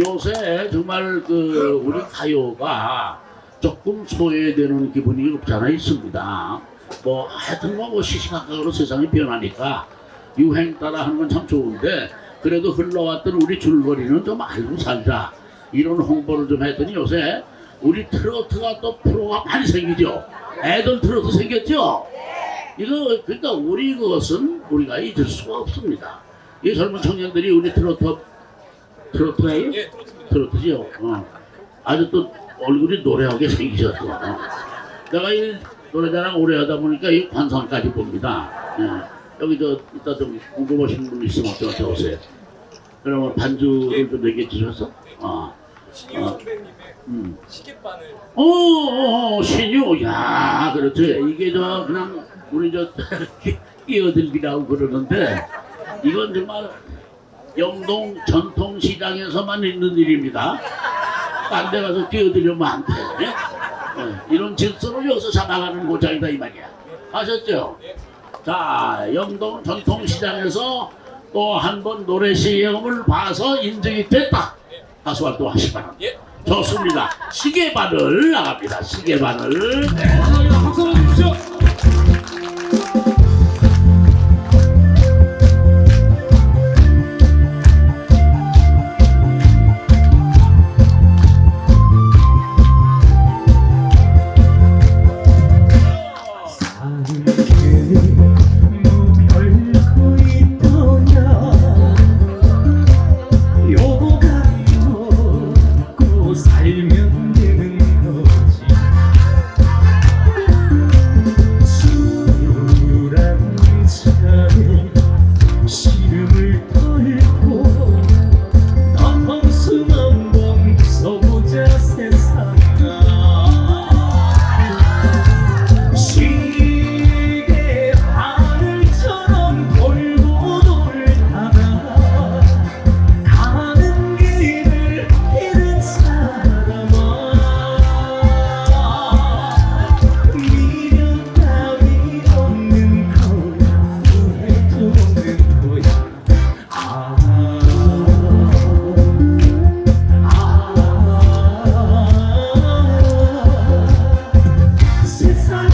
요새 정말 그 우리 가요가 조금 소외되는 기분이 없잖아 있습니다. 뭐 하여튼 뭐, 뭐 시시각각으로 세상이 변하니까 유행 따라 하는 건 참 좋은데 그래도 흘러왔던 우리 줄거리는 좀 알고 살자 이런 홍보를 좀 했더니 요새 우리 트로트가 또 프로가 많이 생기죠. 애들 트로트 생겼죠. 이거 그러니까 우리 것은 우리가 잊을 수가 없습니다. 이 젊은 청년들이 우리 트로트 트로트예요? 예. 트로트죠. 어. 아주 또 얼굴이 노래하게 생기셨어. 어. 내가 이 노래자랑 오래 하다 보니까 이 관상까지 봅니다. 예. 여기 저 이따 좀 궁금하신 분 있으면 저한테 오세요. 그러면 반주를 좀 얘기해 주셔서. 어. 신유 선배님의 음. 시계바늘 어, 어, 어, 신유, 야, 그렇죠. 이게 저 그냥 우리 저 끼어들기라고 그러는데 이건 정말 영동 전통시장에서만 있는 일입니다. 딴 데 가서 끼어들려면 안 돼. 예? 예, 이런 질서를 여기서 잡아가는 고장이다 이 말이야. 아셨죠? 자, 영동 전통시장에서 또 한 번 노래 시험을 봐서 인증이 됐다. 가수 활동하시 바랍니다. 예. 좋습니다. 시계바늘 나갑니다. 시계바늘. 네. 감사합니다. 박수 한번 주십시오. since I